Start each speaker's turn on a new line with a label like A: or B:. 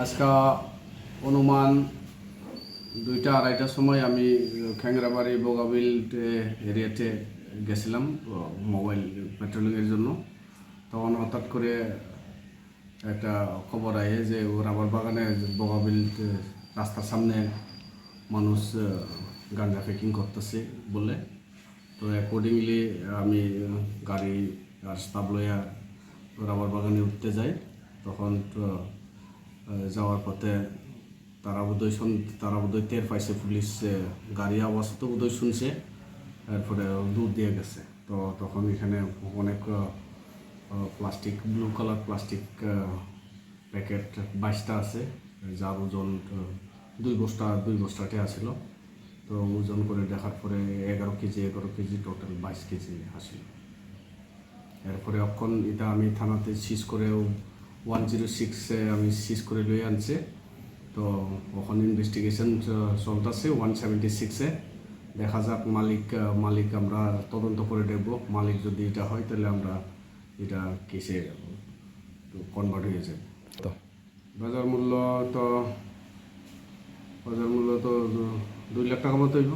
A: আজকে অনুমান দুইটা আড়াইটার সময় আমি খ্যাংরাবাড়ি বগাবিল এরিয়াতে গেছিলাম মোবাইল পেট্রোলিংয়ের জন্য। তখন হঠাৎ করে একটা খবর আয়ে যে রাবার বাগানে বগাবিল রাস্তার সামনে মানুষ গাঞ্জা প্যাকিং করতেছে বলে। তো অ্যাকর্ডিংলি আমি গাড়ি আর স্টাফ লইয়া রাবার বাগানে উঠতে যাই। তখন যাওয়ার পথে তারা বোধহয় শুন, তারা বোধহয় টের পাইছে, পুলিশ গাড়ি আওয়াজ তো বোধহয় শুনছে, এরপরে দূর দিয়ে গেছে। তো তখন এখানে অনেক plastic, blue colour plastic packet বাইশটা আছে, যার ওজন দুই বস্তা, দুই বস্তাতে আসিল তো ওজন করে দেখার পরে এগারো কেজি এগারো কেজি টোটাল বাইশ কেজি আসিল। এরপরে অক্ষণ এটা আমি থানাতে সিজ করে ওয়ান জিরো সিক্সে আমি সিজ করে লই আনছে। তো ওখানে ইনভেস্টিগেশন চলতেছে। ওয়ান সেভেন্টি সিক্সে দেখা যাক মালিক মালিক আমরা তদন্ত করে দেখব। মালিক যদি এটা হয় তাহলে আমরা এটা কেসে কনভার্ট হয়ে যাবে।
B: তো?
A: বাজার মূল্য তো বাজার মূল্য তো দুই লাখ টাকা মতো হইব।